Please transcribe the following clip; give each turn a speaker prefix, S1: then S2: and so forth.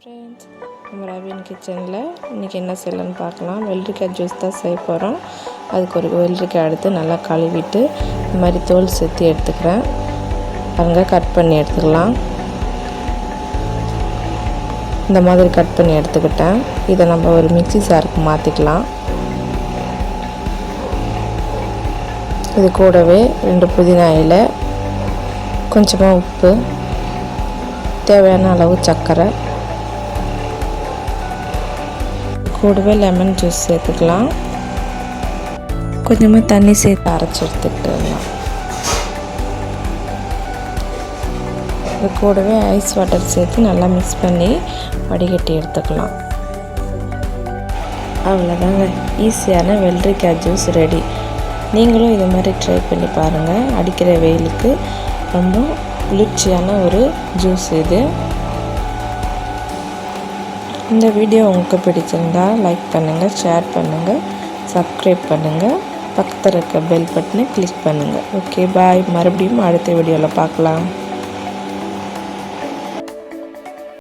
S1: Friends நம்ம ரவின் கிச்சனில் இன்றைக்கி என்ன செய்யலன்னு பார்க்கலாம். வெள்ளரிக்காய் ஜூஸ் தான் செய்ய போகிறோம் அதுக்கு ஒரு வெள்ளரிக்காய் எடுத்து நல்லா கழுவிட்டு இந்த மாதிரி தோல் சேர்த்து எடுத்துக்கிறேன். பாருங்க கட் பண்ணி எடுத்துக்கலாம். இந்த மாதிரி கட் பண்ணி எடுத்துக்கிட்டேன். இதை நம்ம ஒரு மிக்சி சாருக்கு மாற்றிக்கலாம் இது கூடவே ரெண்டு புதினா இலை கொஞ்சமாக உப்பு தேவையான அளவு சர்க்கரை கூடவே லெமன் ஜூஸ் சேர்த்துக்கலாம். கொஞ்சமாக தண்ணி சேர்த்து அரைச்சி எடுத்துக்கிட்டுலாம் இது கூடவே ஐஸ் வாட்டர் சேர்த்து நல்லா மிக்ஸ் பண்ணி வடிகட்டி எடுத்துக்கலாம். அவ்வளோதாங்க ஈஸியான வெள்ளரிக்காய் ஜூஸ் ரெடி நீங்களும் இது மாதிரி ட்ரை பண்ணி பாருங்கள் அடிக்கிற வெயிலுக்கு ரொம்ப குளிர்ச்சியான ஒரு ஜூஸ் இது. இந்த வீடியோ உங்களுக்கு பிடிச்சிருந்தா லைக் பண்ணுங்கள் ஷேர் பண்ணுங்கள் சப்ஸ்கிரைப் பண்ணுங்கள் பக்கத்தில் இருக்க பெல் பட்டனை கிளிக் பண்ணுங்கள் ஓகே பாய் மறுபடியும் அடுத்த வீடியோவில் பார்க்கலாம்.